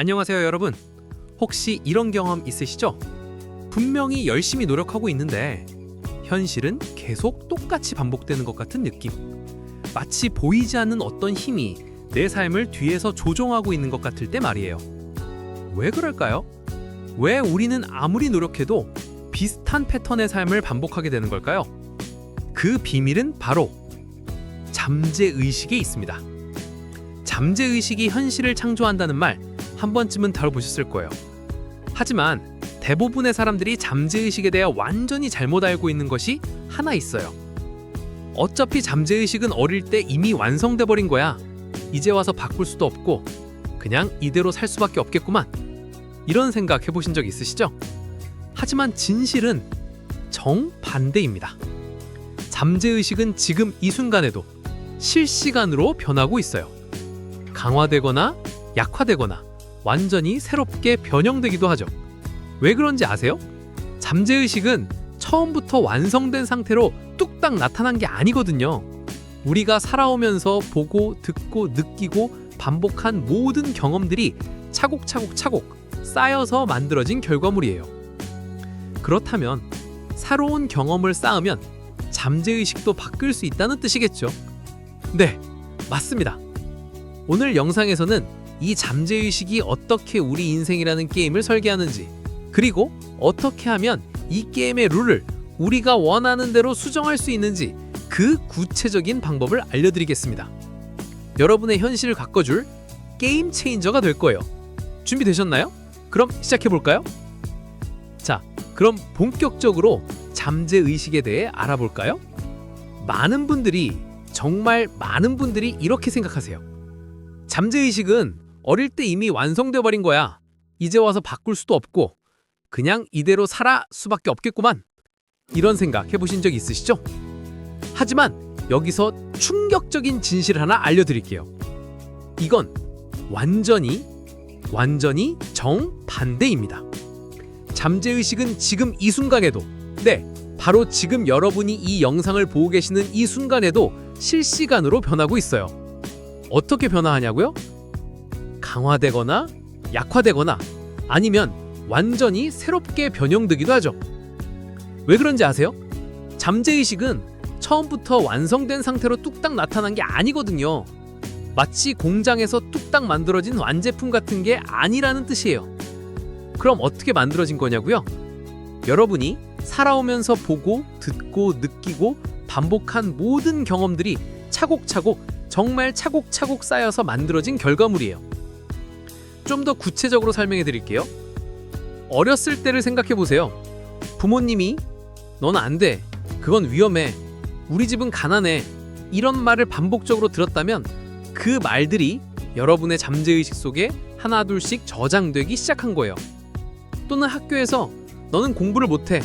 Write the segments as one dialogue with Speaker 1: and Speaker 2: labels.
Speaker 1: 안녕하세요, 여러분. 혹시 이런 경험 있으시죠? 분명히 열심히 노력하고 있는데 현실은 계속 똑같이 반복되는 것 같은 느낌. 마치 보이지 않는 어떤 힘이 내 삶을 뒤에서 조종하고 있는 것 같을 때 말이에요. 왜 그럴까요? 왜 우리는 아무리 노력해도 비슷한 패턴의 삶을 반복하게 되는 걸까요? 그 비밀은 바로 잠재 의식에 있습니다. 잠재 의식이 현실을 창조한다는 말 한 번쯤은 다뤄보셨을 거예요. 하지만 대부분의 사람들이 잠재 의식에 대해 완전히 잘못 알고 있는 것이 하나 있어요. 어차피 잠재 의식은 어릴 때 이미 완성돼 버린 거야. 이제 와서 바꿀 수도 없고 그냥 이대로 살 수밖에 없겠구만. 이런 생각 해보신 적 있으시죠? 하지만 진실은 정반대입니다. 잠재 의식은 지금 이 순간에도 실시간으로 변하고 있어요. 강화되거나 약화되거나 완전히 새롭게 변형되기도 하죠. 왜 그런지 아세요? 잠재 의식은 처음부터 완성된 상태로 뚝딱 나타난 게 아니거든요. 우리가 살아오면서 보고 듣고 느끼고 반복한 모든 경험들이 차곡차곡 차곡 쌓여서 만들어진 결과물이에요. 그렇다면 새로운 경험을 쌓으면 잠재 의식도 바뀔 수 있다는 뜻이겠죠. 네, 맞습니다. 오늘 영상에서는 이 잠재 의식이 어떻게 우리 인생이라는 게임을 설계하는지, 그리고 어떻게 하면 이 게임의 룰을 우리가 원하는 대로 수정할 수 있는지 그 구체적인 방법을 알려드리겠습니다. 여러분의 현실을 바꿔줄 게임 체인저가 될 거예요. 준비되셨나요? 그럼 시작해 볼까요? 자, 그럼 본격적으로 잠재 의식에 대해 알아볼까요? 많은 분들이 정말 많은 분들이 이렇게 생각하세요. 잠재 의식은 어릴 때 이미 완성돼 버린 거야. 이제 와서 바꿀 수도 없고 그냥 이대로 살아 수밖에 없겠구만. 이런 생각 해보신 적 있으시죠? 하지만 여기서 충격적인 진실을 하나 알려드릴게요. 이건 완전히 완전히 정반대입니다. 잠재의식은 지금 이 순간에도 네, 바로 지금 여러분이 이 영상을 보고 계시는 이 순간에도 실시간으로 변하고 있어요. 어떻게 변화하냐고요? 강화되거나 약화되거나 아니면 완전히 새롭게 변형되기도 하죠. 왜 그런지 아세요? 잠재의식은 처음부터 완성된 상태로 뚝딱 나타난 게 아니거든요. 마치 공장에서 뚝딱 만들어진 완제품 같은 게 아니라는 뜻이에요. 그럼 어떻게 만들어진 거냐고요? 여러분이 살아오면서 보고, 듣고, 느끼고, 반복한 모든 경험들이 차곡차곡, 정말 차곡차곡 쌓여서 만들어진 결과물이에요. 좀 더 구체적으로 설명해 드릴게요. 어렸을 때를 생각해 보세요. 부모님이 넌 안 돼. 그건 위험해. 우리 집은 가난해. 이런 말을 반복적으로 들었다면 그 말들이 여러분의 잠재의식 속에 하나둘씩 저장되기 시작한 거예요. 또는 학교에서 너는 공부를 못해.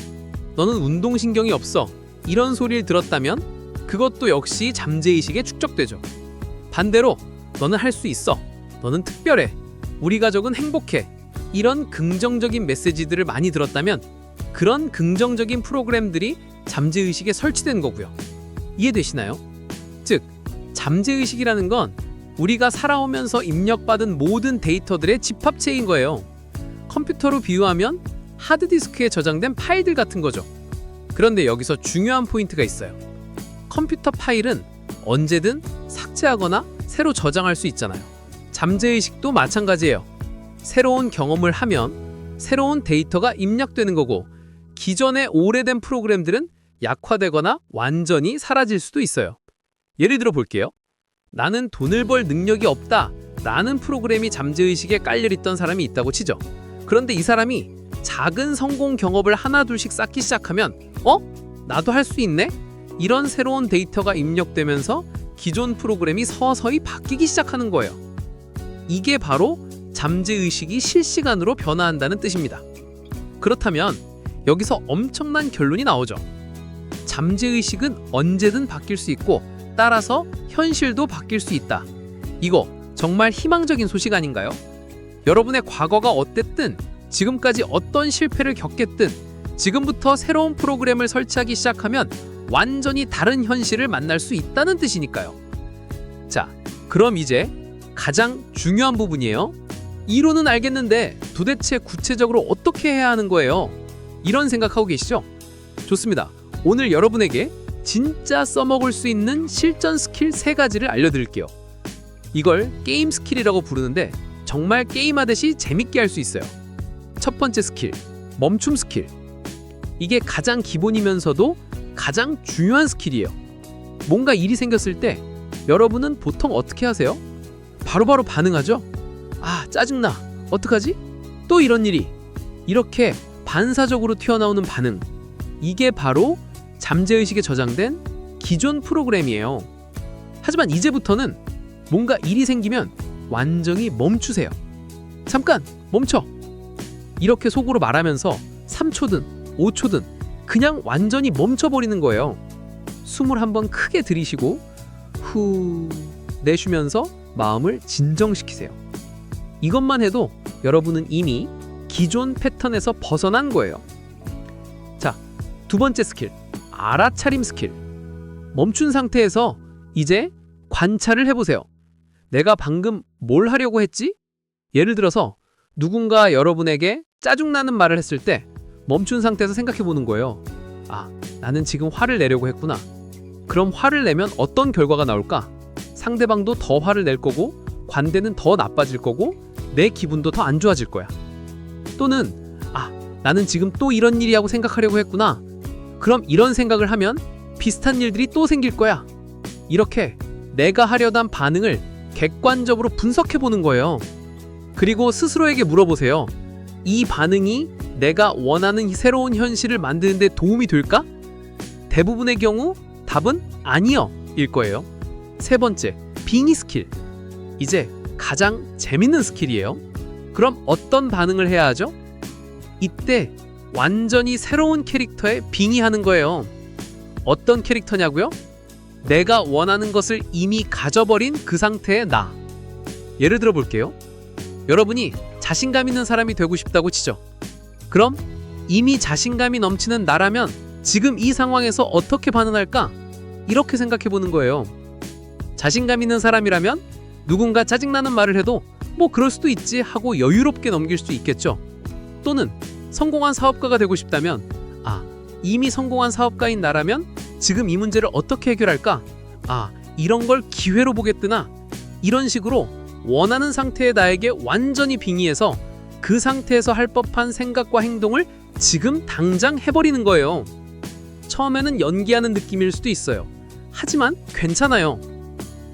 Speaker 1: 너는 운동신경이 없어. 이런 소리를 들었다면 그것도 역시 잠재의식에 축적되죠. 반대로 너는 할 수 있어. 너는 특별해. 우리 가족은 행복해. 이런 긍정적인 메시지들을 많이 들었다면 그런 긍정적인 프로그램들이 잠재의식에 설치된 거고요. 이해되시나요? 즉, 잠재의식이라는 건 우리가 살아오면서 입력받은 모든 데이터들의 집합체인 거예요. 컴퓨터로 비유하면 하드디스크에 저장된 파일들 같은 거죠. 그런데 여기서 중요한 포인트가 있어요. 컴퓨터 파일은 언제든 삭제하거나 새로 저장할 수 있잖아요. 잠재의식도 마찬가지예요. 새로운 경험을 하면 새로운 데이터가 입력되는 거고 기존의 오래된 프로그램들은 약화되거나 완전히 사라질 수도 있어요. 예를 들어 볼게요. 나는 돈을 벌 능력이 없다. 라는 프로그램이 잠재의식에 깔려있던 사람이 있다고 치죠. 그런데 이 사람이 작은 성공 경험을 하나둘씩 쌓기 시작하면 어? 나도 할 수 있네? 이런 새로운 데이터가 입력되면서 기존 프로그램이 서서히 바뀌기 시작하는 거예요. 이게 바로 잠재의식이 실시간으로 변화한다는 뜻입니다. 그렇다면 여기서 엄청난 결론이 나오죠. 잠재의식은 언제든 바뀔 수 있고 따라서 현실도 바뀔 수 있다. 이거 정말 희망적인 소식 아닌가요? 여러분의 과거가 어땠든 지금까지 어떤 실패를 겪겠든 지금부터 새로운 프로그램을 설치하기 시작하면 완전히 다른 현실을 만날 수 있다는 뜻이니까요. 자, 그럼 이제 가장 중요한 부분이에요. 이론은 알겠는데 도대체 구체적으로 어떻게 해야 하는 거예요? 이런 생각하고 계시죠? 좋습니다. 오늘 여러분에게 진짜 써먹을 수 있는 실전 스킬 세 가지를 알려드릴게요. 이걸 게임 스킬이라고 부르는데 정말 게임하듯이 재밌게 할 수 있어요. 첫 번째 스킬, 멈춤 스킬. 이게 가장 기본이면서도 가장 중요한 스킬이에요. 뭔가 일이 생겼을 때 여러분은 보통 어떻게 하세요? 바로 바로 반응하죠? 아, 짜증나. 어떡하지? 또 이런 일이. 이렇게 반사적으로 튀어나오는 반응. 이게 바로 잠재의식에 저장된 기존 프로그램이에요. 하지만 이제부터는 뭔가 일이 생기면 완전히 멈추세요. 잠깐 멈춰. 이렇게 속으로 말하면서 3초든 5초든 그냥 완전히 멈춰버리는 거예요. 숨을 한번 크게 들이쉬고 후 내쉬면서 마음을 진정시키세요. 이것만 해도 여러분은 이미 기존 패턴에서 벗어난 거예요. 자, 두 번째 스킬. 알아차림 스킬. 멈춘 상태에서 이제 관찰을 해보세요. 내가 방금 뭘 하려고 했지? 예를 들어서 누군가 여러분에게 짜증나는 말을 했을 때 멈춘 상태에서 생각해 보는 거예요. 아, 나는 지금 화를 내려고 했구나. 그럼 화를 내면 어떤 결과가 나올까? 상대방도 더 화를 낼 거고, 관대는 더 나빠질 거고, 내 기분도 더 안 좋아질 거야. 또는, 아, 나는 지금 또 이런 일이 하고 생각하려고 했구나. 그럼 이런 생각을 하면 비슷한 일들이 또 생길 거야. 이렇게 내가 하려던 반응을 객관적으로 분석해 보는 거예요. 그리고 스스로에게 물어보세요. 이 반응이 내가 원하는 새로운 현실을 만드는데 도움이 될까? 대부분의 경우 답은 아니요 일 거예요. 세 번째, 빙의 스킬. 이제 가장 재밌는 스킬이에요. 그럼 어떤 반응을 해야 하죠? 이때 완전히 새로운 캐릭터에 빙의하는 거예요. 어떤 캐릭터냐고요? 내가 원하는 것을 이미 가져버린 그 상태의 나. 예를 들어 볼게요. 여러분이 자신감 있는 사람이 되고 싶다고 치죠. 그럼 이미 자신감이 넘치는 나라면 지금 이 상황에서 어떻게 반응할까? 이렇게 생각해 보는 거예요. 자신감 있는 사람이라면 누군가 짜증나는 말을 해도 뭐 그럴 수도 있지 하고 여유롭게 넘길 수 있겠죠. 또는 성공한 사업가가 되고 싶다면 아, 이미 성공한 사업가인 나라면 지금 이 문제를 어떻게 해결할까? 아, 이런 걸 기회로 보겠구나. 이런 식으로 원하는 상태의 나에게 완전히 빙의해서 그 상태에서 할 법한 생각과 행동을 지금 당장 해버리는 거예요. 처음에는 연기하는 느낌일 수도 있어요. 하지만 괜찮아요.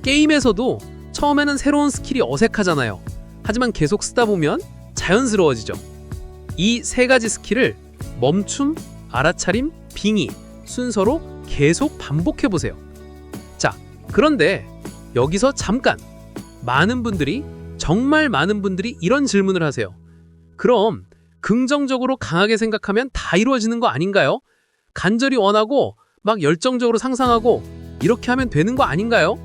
Speaker 1: 게임에서도 처음에는 새로운 스킬이 어색하잖아요. 하지만 계속 쓰다 보면 자연스러워지죠. 이 세 가지 스킬을 멈춤, 알아차림, 빙의 순서로 계속 반복해 보세요. 자, 그런데 여기서 잠깐 많은 분들이 정말 많은 분들이 이런 질문을 하세요. 그럼 긍정적으로 강하게 생각하면 다 이루어지는 거 아닌가요? 간절히 원하고 막 열정적으로 상상하고 이렇게 하면 되는 거 아닌가요?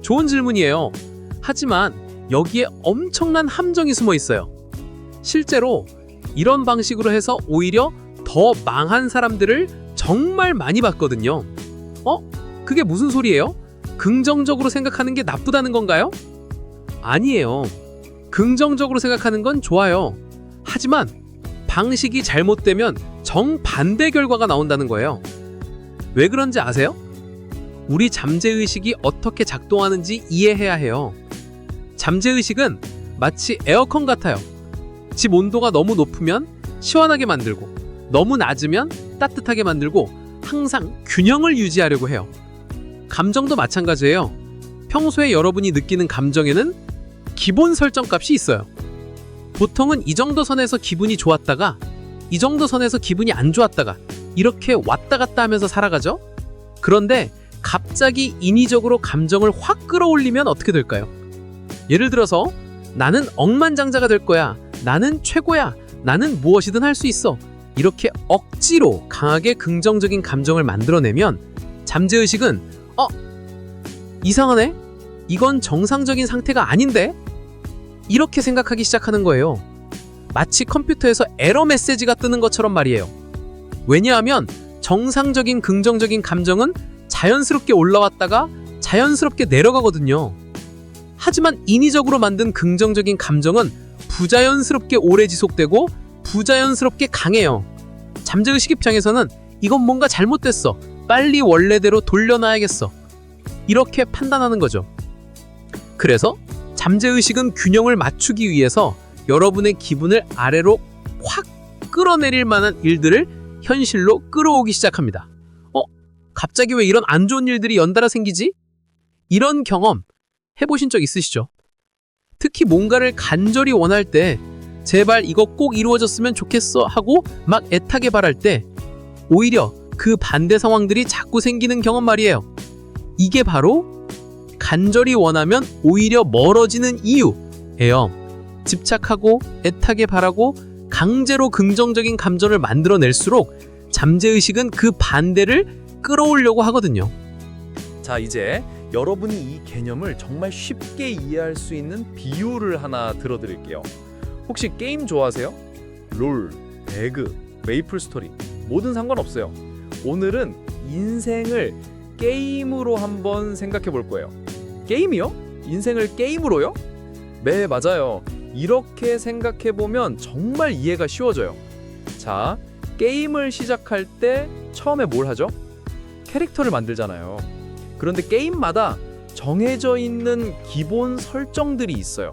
Speaker 1: 좋은 질문이에요. 하지만 여기에 엄청난 함정이 숨어 있어요. 실제로 이런 방식으로 해서 오히려 더 망한 사람들을 정말 많이 봤거든요. 어? 그게 무슨 소리예요? 긍정적으로 생각하는 게 나쁘다는 건가요? 아니에요. 긍정적으로 생각하는 건 좋아요. 하지만 방식이 잘못되면 정반대 결과가 나온다는 거예요. 왜 그런지 아세요? 우리 잠재의식이 어떻게 작동하는지 이해해야 해요. 잠재의식은 마치 에어컨 같아요. 집 온도가 너무 높으면 시원하게 만들고 너무 낮으면 따뜻하게 만들고 항상 균형을 유지하려고 해요. 감정도 마찬가지예요. 평소에 여러분이 느끼는 감정에는 기본 설정 값이 있어요. 보통은 이 정도 선에서 기분이 좋았다가 이 정도 선에서 기분이 안 좋았다가 이렇게 왔다 갔다 하면서 살아가죠? 그런데 갑자기 인위적으로 감정을 확 끌어올리면 어떻게 될까요? 예를 들어서 나는 억만장자가 될 거야. 나는 최고야. 나는 무엇이든 할 수 있어. 이렇게 억지로 강하게 긍정적인 감정을 만들어내면 잠재의식은 어? 이상하네? 이건 정상적인 상태가 아닌데? 이렇게 생각하기 시작하는 거예요. 마치 컴퓨터에서 에러 메시지가 뜨는 것처럼 말이에요. 왜냐하면 정상적인 긍정적인 감정은 자연스럽게 올라왔다가 자연스럽게 내려가거든요. 하지만 인위적으로 만든 긍정적인 감정은 부자연스럽게 오래 지속되고 부자연스럽게 강해요. 잠재의식 입장에서는 이건 뭔가 잘못됐어. 빨리 원래대로 돌려놔야겠어. 이렇게 판단하는 거죠. 그래서 잠재의식은 균형을 맞추기 위해서 여러분의 기분을 아래로 확 끌어내릴 만한 일들을 현실로 끌어오기 시작합니다. 어? 갑자기 왜 이런 안 좋은 일들이 연달아 생기지? 이런 경험 해보신 적 있으시죠? 특히 뭔가를 간절히 원할 때 제발 이거 꼭 이루어졌으면 좋겠어 하고 막 애타게 바랄 때 오히려 그 반대 상황들이 자꾸 생기는 경험 말이에요. 이게 바로 간절히 원하면 오히려 멀어지는 이유예요. 집착하고 애타게 바라고 강제로 긍정적인 감정을 만들어낼수록 잠재의식은 그 반대를 끌어오려고 하거든요.
Speaker 2: 자, 이제 여러분이 이 개념을 정말 쉽게 이해할 수 있는 비유를 하나 들어드릴게요. 혹시 게임 좋아하세요? 롤, 배그, 메이플 스토리 뭐든 상관없어요. 오늘은 인생을 게임으로 한번 생각해 볼 거예요. 게임이요? 인생을 게임으로요? 네, 맞아요. 이렇게 생각해 보면 정말 이해가 쉬워져요. 자, 게임을 시작할 때 처음에 뭘 하죠? 캐릭터를 만들잖아요. 그런데 게임마다 정해져 있는 기본 설정들이 있어요.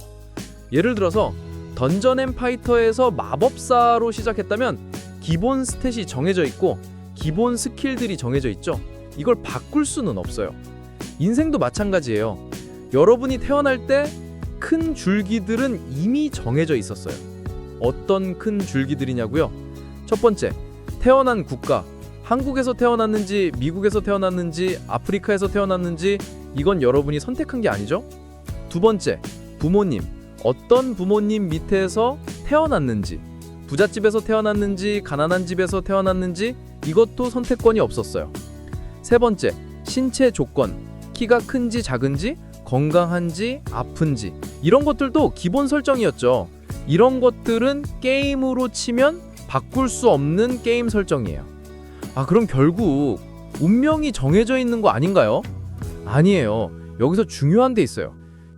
Speaker 2: 예를 들어서 던전 앤 파이터에서 마법사로 시작했다면 기본 스탯이 정해져 있고 기본 스킬들이 정해져 있죠. 이걸 바꿀 수는 없어요. 인생도 마찬가지예요. 여러분이 태어날 때 큰 줄기들은 이미 정해져 있었어요. 어떤 큰 줄기들이냐고요? 첫 번째, 태어난 국가. 한국에서 태어났는지 미국에서 태어났는지 아프리카에서 태어났는지 이건 여러분이 선택한 게 아니죠? 두 번째, 부모님. 어떤 부모님 밑에서 태어났는지 부잣집에서 태어났는지 가난한 집에서 태어났는지 이것도 선택권이 없었어요. 세 번째, 신체 조건. 키가 큰지 작은지 건강한지 아픈지 이런 것들도 기본 설정이었죠. 이런 것들은 게임으로 치면 바꿀 수 없는 게임 설정이에요. 아, 그럼 결국 운명이 정해져 있는 거 아닌가요? 아니에요. 여기서 중요한 데 있어요.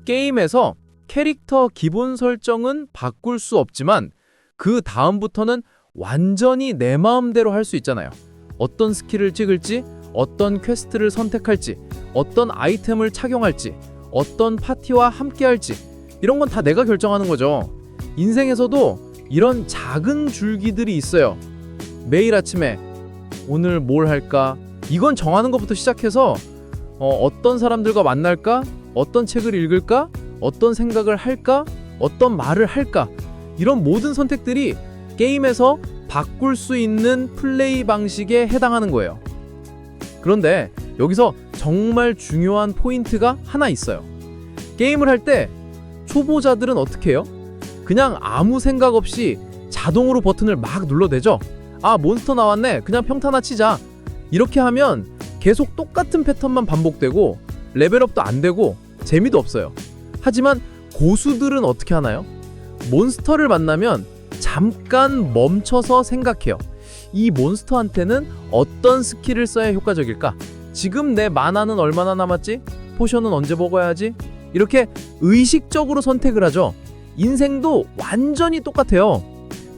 Speaker 2: 게임에서 캐릭터 기본 설정은 바꿀 수 없지만 그 다음부터는 완전히 내 마음대로 할 수 있잖아요. 어떤 스킬을 찍을지, 어떤 퀘스트를 선택할지, 어떤 아이템을 착용할지, 어떤 파티와 함께할지 이런 건 다 내가 결정하는 거죠. 인생에서도 이런 작은 줄기들이 있어요. 매일 아침에 오늘 뭘 할까? 이건 정하는 것부터 시작해서 어, 떤 사람들과 만날까? 어떤 책을 읽을까? 어떤 생각을 할까? 어떤 말을 할까? 이런 모든 선택들이 게임에서 바꿀 수 있는 플레이 방식에 해당하는 거예요. 그런데 여기서 정말 중요한 포인트가 하나 있어요. 게임을 할 때 초보자들은 어떻게 해요? 그냥 아무 생각 없이 자동으로 버튼을 막 눌러대죠. 아, 몬스터 나왔네. 그냥 평타나 치자. 이렇게 하면 계속 똑같은 패턴만 반복되고 레벨업도 안 되고 재미도 없어요. 하지만 고수들은 어떻게 하나요? 몬스터를 만나면 잠깐 멈춰서 생각해요. 이 몬스터한테는 어떤 스킬을 써야 효과적일까? 지금 내 마나는 얼마나 남았지? 포션은 언제 먹어야지? 이렇게 의식적으로 선택을 하죠. 인생도 완전히 똑같아요.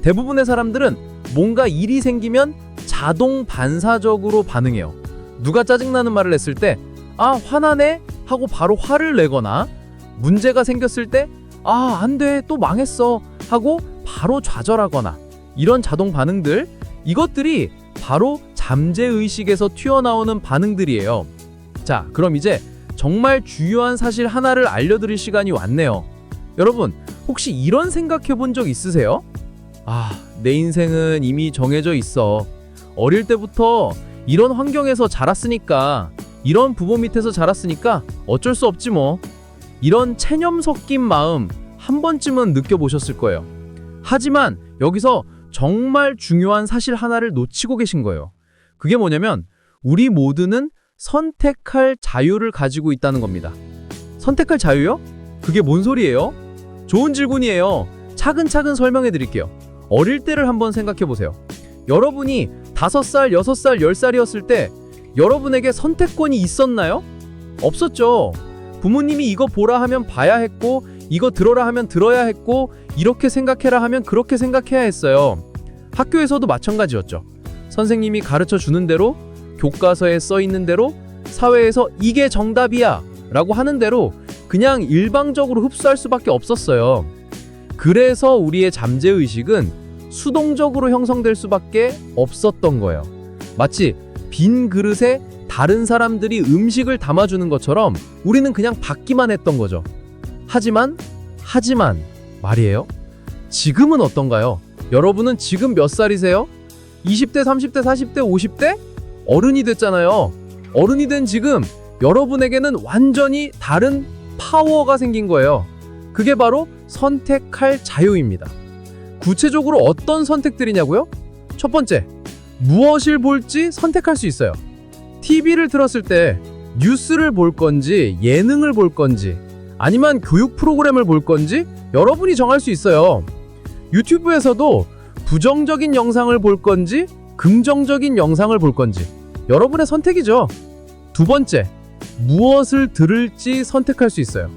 Speaker 2: 대부분의 사람들은 뭔가 일이 생기면 자동 반사적으로 반응해요. 누가 짜증나는 말을 했을 때, 아, 화나네? 하고 바로 화를 내거나, 문제가 생겼을 때, 아, 안 돼, 또 망했어. 하고 바로 좌절하거나, 이런 자동 반응들, 이것들이 바로 잠재의식에서 튀어나오는 반응들이에요. 자, 그럼 이제 정말 중요한 사실 하나를 알려드릴 시간이 왔네요. 여러분, 혹시 이런 생각해 본 적 있으세요? 아, 내 인생은 이미 정해져 있어. 어릴 때부터 이런 환경에서 자랐으니까, 이런 부모 밑에서 자랐으니까 어쩔 수 없지 뭐. 이런 체념 섞인 마음 한 번쯤은 느껴보셨을 거예요. 하지만 여기서 정말 중요한 사실 하나를 놓치고 계신 거예요. 그게 뭐냐면 우리 모두는 선택할 자유를 가지고 있다는 겁니다. 선택할 자유요? 그게 뭔 소리예요? 좋은 질문이에요. 차근차근 설명해 드릴게요. 어릴 때를 한번 생각해 보세요. 여러분이 5살, 6살, 10살이었을 때 여러분에게 선택권이 있었나요? 없었죠. 부모님이 이거 보라 하면 봐야 했고 이거 들어라 하면 들어야 했고 이렇게 생각해라 하면 그렇게 생각해야 했어요. 학교에서도 마찬가지였죠. 선생님이 가르쳐 주는 대로 교과서에 써 있는 대로 사회에서 이게 정답이야 라고 하는 대로 그냥 일방적으로 흡수할 수밖에 없었어요. 그래서 우리의 잠재 의식은 수동적으로 형성될 수밖에 없었던 거예요. 마치 빈 그릇에 다른 사람들이 음식을 담아주는 것처럼 우리는 그냥 받기만 했던 거죠. 하지만, 하지만 말이에요. 지금은 어떤가요? 여러분은 지금 몇 살이세요? 20대, 30대, 40대, 50대? 어른이 됐잖아요. 어른이 된 지금 여러분에게는 완전히 다른 파워가 생긴 거예요. 그게 바로 선택할 자유입니다. 구체적으로 어떤 선택들이냐고요? 첫 번째, 무엇을 볼지 선택할 수 있어요. TV를 틀었을 때 뉴스를 볼 건지 예능을 볼 건지 아니면 교육 프로그램을 볼 건지 여러분이 정할 수 있어요. 유튜브에서도 부정적인 영상을 볼 건지 긍정적인 영상을 볼 건지 여러분의 선택이죠. 두 번째, 무엇을 들을지 선택할 수 있어요.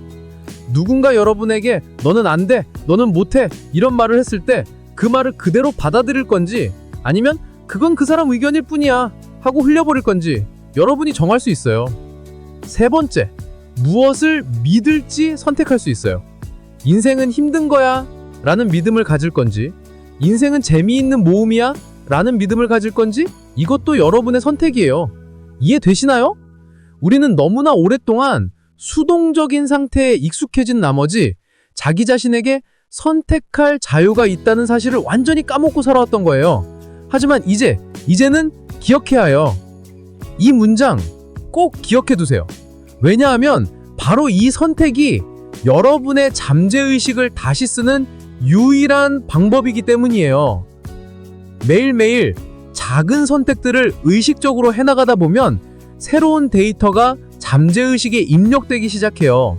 Speaker 2: 누군가 여러분에게 너는 안 돼, 너는 못해 이런 말을 했을 때 그 말을 그대로 받아들일 건지 아니면 그건 그 사람 의견일 뿐이야 하고 흘려버릴 건지 여러분이 정할 수 있어요. 세 번째, 무엇을 믿을지 선택할 수 있어요. 인생은 힘든 거야 라는 믿음을 가질 건지 인생은 재미있는 모험이야 라는 믿음을 가질 건지 이것도 여러분의 선택이에요. 이해되시나요? 우리는 너무나 오랫동안 수동적인 상태에 익숙해진 나머지 자기 자신에게 선택할 자유가 있다는 사실을 완전히 까먹고 살아왔던 거예요. 하지만 이제, 이제는 기억해야 해요. 이 문장 꼭 기억해 두세요. 왜냐하면 바로 이 선택이 여러분의 잠재의식을 다시 쓰는 유일한 방법이기 때문이에요. 매일매일 작은 선택들을 의식적으로 해나가다 보면 새로운 데이터가 잠재의식에 입력되기 시작해요.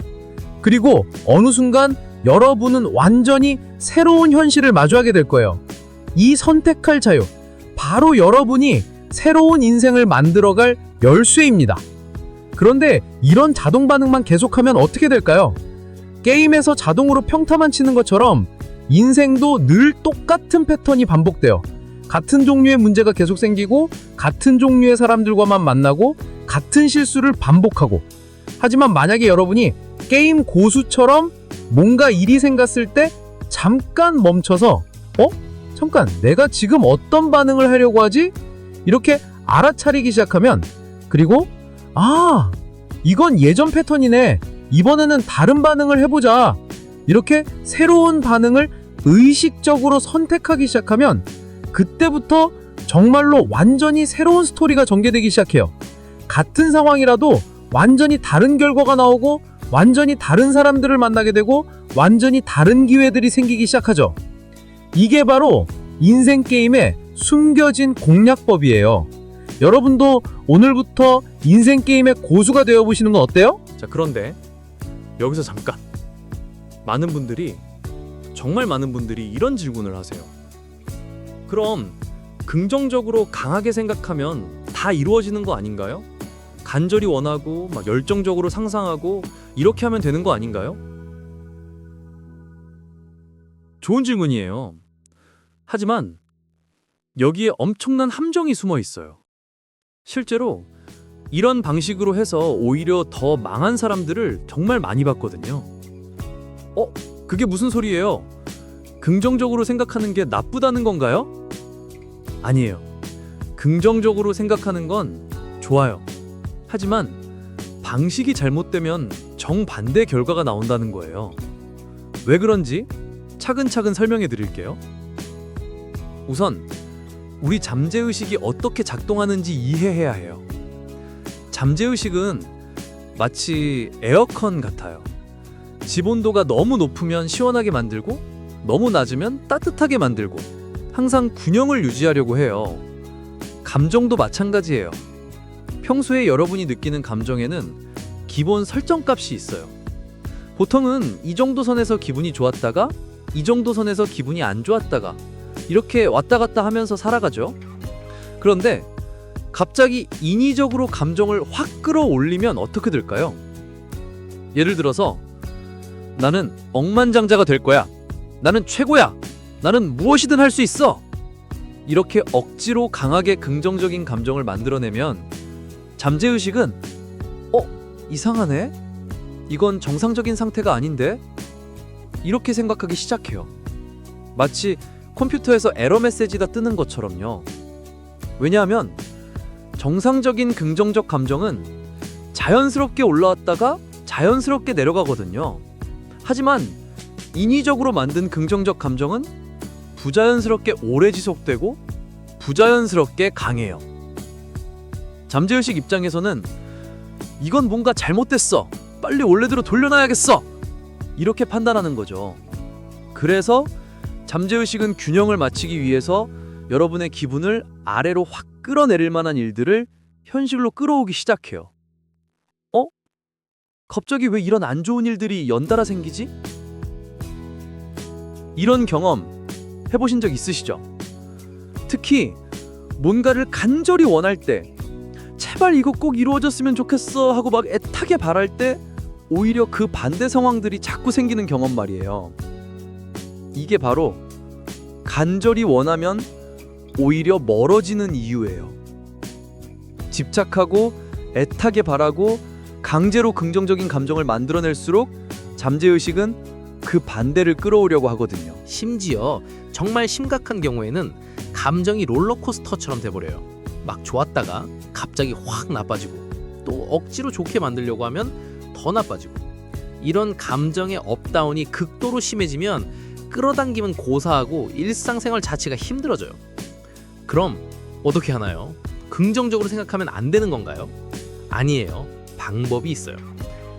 Speaker 2: 그리고 어느 순간 여러분은 완전히 새로운 현실을 마주하게 될 거예요. 이 선택할 자유, 바로 여러분이 새로운 인생을 만들어갈 열쇠입니다. 그런데 이런 자동 반응만 계속하면 어떻게 될까요? 게임에서 자동으로 평타만 치는 것처럼 인생도 늘 똑같은 패턴이 반복돼요. 같은 종류의 문제가 계속 생기고 같은 종류의 사람들과만 만나고 같은 실수를 반복하고 하지만 만약에 여러분이 게임 고수처럼 뭔가 일이 생겼을 때 잠깐 멈춰서 어? 잠깐 내가 지금 어떤 반응을 하려고 하지? 이렇게 알아차리기 시작하면 그리고 아 이건 예전 패턴이네 이번에는 다른 반응을 해보자 이렇게 새로운 반응을 의식적으로 선택하기 시작하면 그때부터 정말로 완전히 새로운 스토리가 전개되기 시작해요 같은 상황이라도 완전히 다른 결과가 나오고 완전히 다른 사람들을 만나게 되고 완전히 다른 기회들이 생기기 시작하죠. 이게 바로 인생 게임의 숨겨진 공략법이에요. 여러분도 오늘부터 인생 게임의 고수가 되어 보시는 건 어때요?
Speaker 3: 자, 그런데 여기서 잠깐. 많은 분들이 정말 많은 분들이 이런 질문을 하세요. 그럼 긍정적으로 강하게 생각하면 다 이루어지는 거 아닌가요? 간절히 원하고 막 열정적으로 상상하고 이렇게 하면 되는 거 아닌가요? 좋은 질문이에요. 하지만 여기에 엄청난 함정이 숨어 있어요. 실제로 이런 방식으로 해서 오히려 더 망한 사람들을 정말 많이 봤거든요. 어? 그게 무슨 소리예요? 긍정적으로 생각하는 게 나쁘다는 건가요? 아니에요. 긍정적으로 생각하는 건 좋아요. 하지만 방식이 잘못되면 정반대 결과가 나온다는 거예요. 왜 그런지 차근차근 설명해 드릴게요. 우선 우리 잠재의식이 어떻게 작동하는지 이해해야 해요. 잠재의식은 마치 에어컨 같아요. 집 온도가 너무 높으면 시원하게 만들고 너무 낮으면 따뜻하게 만들고 항상 균형을 유지하려고 해요. 감정도 마찬가지예요. 평소에 여러분이 느끼는 감정에는 기본 설정값이 있어요. 보통은 이 정도 선에서 기분이 좋았다가 이 정도 선에서 기분이 안 좋았다가 이렇게 왔다 갔다 하면서 살아가죠. 그런데 갑자기 인위적으로 감정을 확 끌어올리면 어떻게 될까요? 예를 들어서 나는 억만장자가 될 거야. 나는 최고야. 나는 무엇이든 할 수 있어. 이렇게 억지로 강하게 긍정적인 감정을 만들어내면 잠재의식은 어? 이상하네? 이건 정상적인 상태가 아닌데? 이렇게 생각하기 시작해요. 마치 컴퓨터에서 에러 메시지가 뜨는 것처럼요. 왜냐하면 정상적인 긍정적 감정은 자연스럽게 올라왔다가 자연스럽게 내려가거든요. 하지만 인위적으로 만든 긍정적 감정은 부자연스럽게 오래 지속되고 부자연스럽게 강해요. 잠재의식 입장에서는 이건 뭔가 잘못됐어. 빨리 원래대로 돌려놔야겠어. 이렇게 판단하는 거죠. 그래서 잠재의식은 균형을 맞추기 위해서 여러분의 기분을 아래로 확 끌어내릴 만한 일들을 현실로 끌어오기 시작해요. 어? 갑자기 왜 이런 안 좋은 일들이 연달아 생기지? 이런 경험 해보신 적 있으시죠? 특히 뭔가를 간절히 원할 때 제발 이거 꼭 이루어졌으면 좋겠어 하고 막 애타게 바랄 때 오히려 그 반대 상황들이 자꾸 생기는 경험 말이에요. 이게 바로 간절히 원하면 오히려 멀어지는 이유예요. 집착하고 애타게 바라고 강제로 긍정적인 감정을 만들어낼수록 잠재의식은 그 반대를 끌어오려고 하거든요.
Speaker 1: 심지어 정말 심각한 경우에는 감정이 롤러코스터처럼 돼버려요. 막 좋았다가 갑자기 확 나빠지고 또 억지로 좋게 만들려고 하면 더 나빠지고 이런 감정의 업다운이 극도로 심해지면 끌어당기면 고사하고 일상생활 자체가 힘들어져요. 그럼 어떻게 하나요? 긍정적으로 생각하면 안 되는 건가요? 아니에요. 방법이 있어요.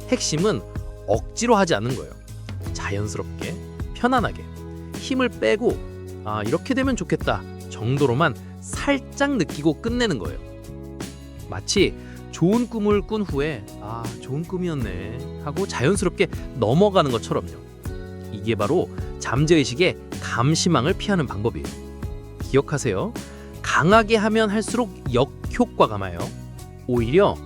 Speaker 1: 핵심은 억지로 하지 않는 거예요. 자연스럽게, 편안하게, 힘을 빼고, 아, 이렇게 되면 좋겠다 정도로만 살짝 느끼고 끝내는 거예요. 마치 좋은 꿈을 꾼 후에, 아, 좋은 꿈이었네 하고 자연스럽게 넘어가는 것처럼요. 이게 바로 잠재의식의 감시망을 피하는 방법이에요. 기억하세요. 강하게 하면 할수록 역효과가 나요. 오히려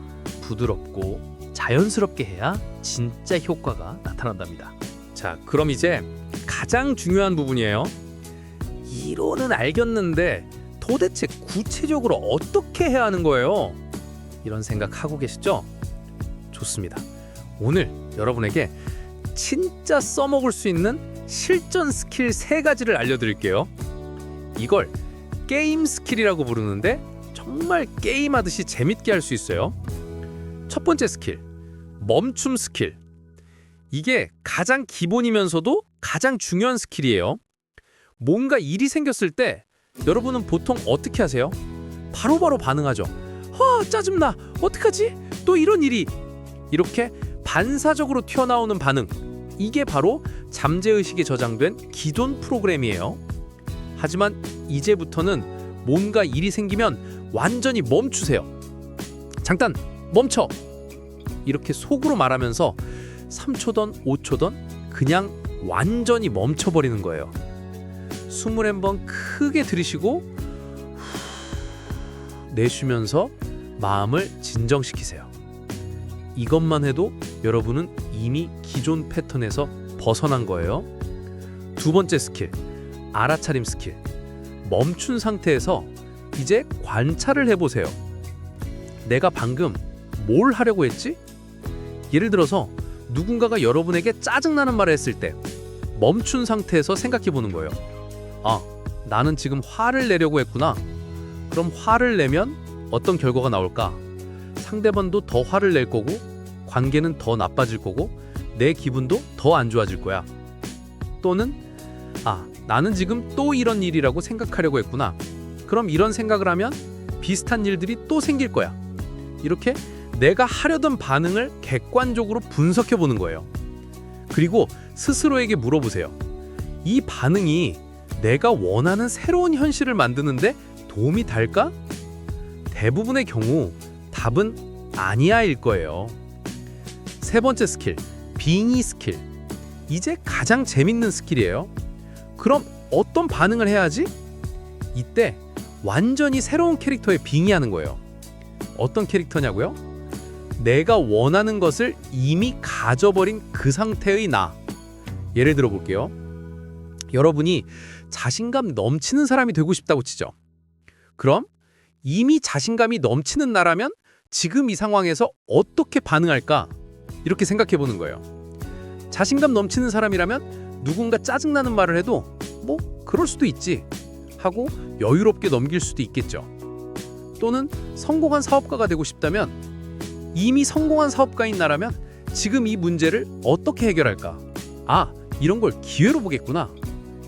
Speaker 1: 부드럽고 자연스럽게 해야 진짜 효과가 나타난답니다. 자, 그럼 이제 가장 중요한 부분이에요. 이론은 알겠는데 도대체 구체적으로 어떻게 해야 하는 거예요? 이런 생각 하고 계시죠? 좋습니다. 오늘 여러분에게 진짜 써먹을 수 있는 실전 스킬 세 가지를 알려드릴게요. 이걸 게임 스킬이라고 부르는데 정말 게임하듯이 재밌게 할 수 있어요. 첫 번째 스킬, 멈춤 스킬. 이게 가장 기본이면서도 가장 중요한 스킬이에요. 뭔가 일이 생겼을 때 여러분은 보통 어떻게 하세요? 바로바로 반응하죠. 아, 짜증나. 어떡하지? 또 이런 일이. 이렇게 반사적으로 튀어나오는 반응. 이게 바로 잠재의식에 저장된 기존 프로그램이에요. 하지만 이제부터는 뭔가 일이 생기면 완전히 멈추세요. 잠깐 멈춰. 이렇게 속으로 말하면서 3초던 5초던 그냥 완전히 멈춰버리는 거예요. 숨을 한번 크게 들이쉬고 후, 내쉬면서 마음을 진정시키세요. 이것만 해도 여러분은 이미 기존 패턴에서 벗어난 거예요. 두 번째 스킬, 알아차림 스킬. 멈춘 상태에서 이제 관찰을 해보세요. 내가 방금 뭘 하려고 했지? 예를 들어서 누군가가 여러분에게 짜증나는 말을 했을 때 멈춘 상태에서 생각해 보는 거예요. 아, 나는 지금 화를 내려고 했구나. 그럼 화를 내면 어떤 결과가 나올까? 상대방도 더 화를 낼 거고 관계는 더 나빠질 거고 내 기분도 더 안 좋아질 거야. 또는 아, 나는 지금 또 이런 일이라고 생각하려고 했구나. 그럼 이런 생각을 하면 비슷한 일들이 또 생길 거야. 이렇게 내가 하려던 반응을 객관적으로 분석해 보는 거예요. 그리고 스스로에게 물어보세요. 이 반응이 내가 원하는 새로운 현실을 만드는데 도움이 될까? 대부분의 경우 답은 아니야일 거예요. 세 번째 스킬, 빙의 스킬. 이제 가장 재밌는 스킬이에요. 그럼 어떤 반응을 해야지? 이때 완전히 새로운 캐릭터에 빙의하는 거예요. 어떤 캐릭터냐고요? 내가 원하는 것을 이미 가져버린 그 상태의 나. 예를 들어 볼게요. 여러분이 자신감 넘치는 사람이 되고 싶다고 치죠. 그럼 이미 자신감이 넘치는 나라면 지금 이 상황에서 어떻게 반응할까? 이렇게 생각해 보는 거예요. 자신감 넘치는 사람이라면 누군가 짜증나는 말을 해도 뭐 그럴 수도 있지 하고 여유롭게 넘길 수도 있겠죠. 또는 성공한 사업가가 되고 싶다면 이미 성공한 사업가인 나라면 지금 이 문제를 어떻게 해결할까? 아, 이런 걸 기회로 보겠구나.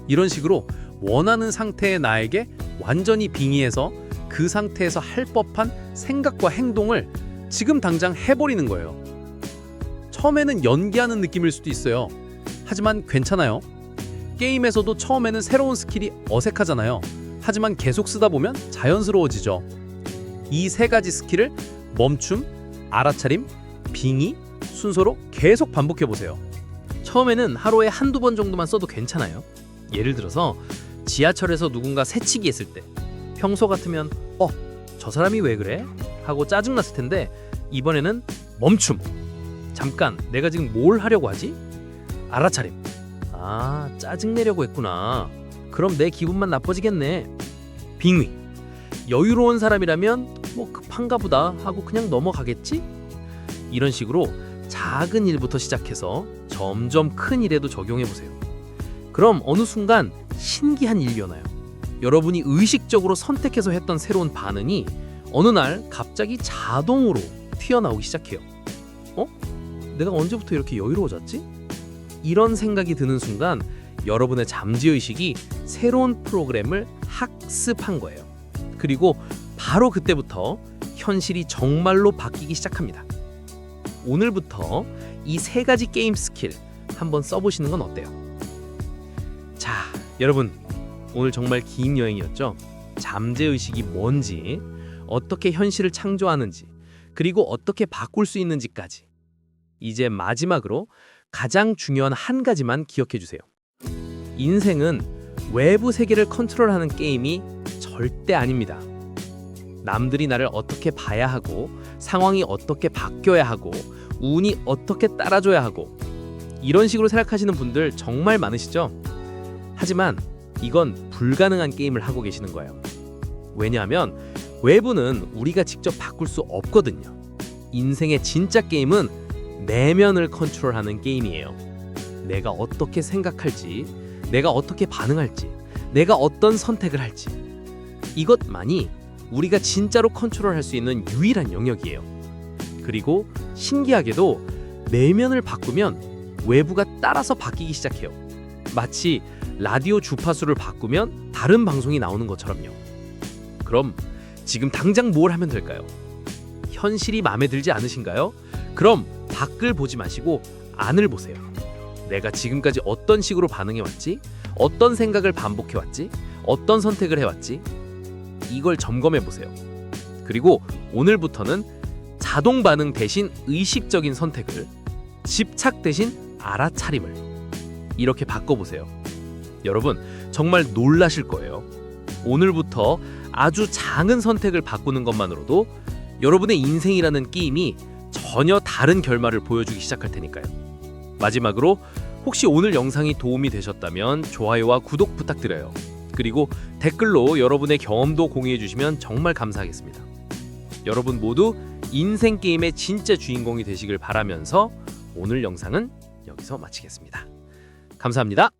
Speaker 1: 이런 식으로 원하는 상태의 나에게 완전히 빙의해서 그 상태에서 할 법한 생각과 행동을 지금 당장 해버리는 거예요. 처음에는 연기하는 느낌일 수도 있어요. 하지만 괜찮아요. 게임에서도 처음에는 새로운 스킬이 어색하잖아요. 하지만 계속 쓰다 보면 자연스러워지죠. 이 세 가지 스킬을 멈춤, 알아차림, 빙의, 순서로 계속 반복해 보세요. 처음에는 하루에 한두 번 정도만 써도 괜찮아요. 예를 들어서 지하철에서 누군가 새치기 했을 때 평소 같으면 어, 저 사람이 왜 그래? 하고 짜증났을 텐데 이번에는 멈춤. 잠깐, 내가 지금 뭘 하려고 하지? 알아차림. 아, 짜증내려고 했구나. 그럼 내 기분만 나빠지겠네. 빙의. 여유로운 사람이라면 뭐 급한가 보다 하고 그냥 넘어가겠지? 이런 식으로 작은 일부터 시작해서 점점 큰 일에도 적용해 보세요. 그럼 어느 순간 신기한 일이 일어나요. 여러분이 의식적으로 선택해서 했던 새로운 반응이 어느 날 갑자기 자동으로 튀어나오기 시작해요. 어? 내가 언제부터 이렇게 여유로워졌지? 이런 생각이 드는 순간 여러분의 잠재의식이 새로운 프로그램을 학습한 거예요. 그리고 바로 그때부터 현실이 정말로 바뀌기 시작합니다. 오늘부터 이 세 가지 게임 스킬 한번 써보시는 건 어때요? 자, 여러분 오늘 정말 긴 여행이었죠. 잠재의식이 뭔지, 어떻게 현실을 창조하는지, 그리고 어떻게 바꿀 수 있는지까지. 이제 마지막으로 가장 중요한 한 가지만 기억해 주세요. 인생은 외부 세계를 컨트롤하는 게임이 절대 아닙니다. 남들이 나를 어떻게 봐야 하고 상황이 어떻게 바뀌어야 하고 운이 어떻게 따라줘야 하고 이런 식으로 생각하시는 분들 정말 많으시죠? 하지만 이건 불가능한 게임을 하고 계시는 거예요. 왜냐하면 외부는 우리가 직접 바꿀 수 없거든요. 인생의 진짜 게임은 내면을 컨트롤하는 게임이에요. 내가 어떻게 생각할지, 내가 어떻게 반응할지, 내가 어떤 선택을 할지. 이것만이 우리가 진짜로 컨트롤할 수 있는 유일한 영역이에요. 그리고 신기하게도 내면을 바꾸면 외부가 따라서 바뀌기 시작해요. 마치 라디오 주파수를 바꾸면 다른 방송이 나오는 것처럼요. 그럼 지금 당장 뭘 하면 될까요? 현실이 마음에 들지 않으신가요? 그럼 밖을 보지 마시고 안을 보세요. 내가 지금까지 어떤 식으로 반응해 왔지? 어떤 생각을 반복해 왔지? 어떤 선택을 해 왔지? 이걸 점검해 보세요. 그리고 오늘부터는 자동 반응 대신 의식적인 선택을 집착 대신 알아차림을 이렇게 바꿔 보세요. 여러분 정말 놀라실 거예요. 오늘부터 아주 작은 선택을 바꾸는 것만으로도 여러분의 인생이라는 게임이 전혀 다른 결말을 보여주기 시작할 테니까요. 마지막으로 혹시 오늘 영상이 도움이 되셨다면 좋아요와 구독 부탁드려요. 그리고 댓글로 여러분의 경험도 공유해 주시면 정말 감사하겠습니다. 여러분 모두 인생 게임의 진짜 주인공이 되시길 바라면서 오늘 영상은 여기서 마치겠습니다. 감사합니다.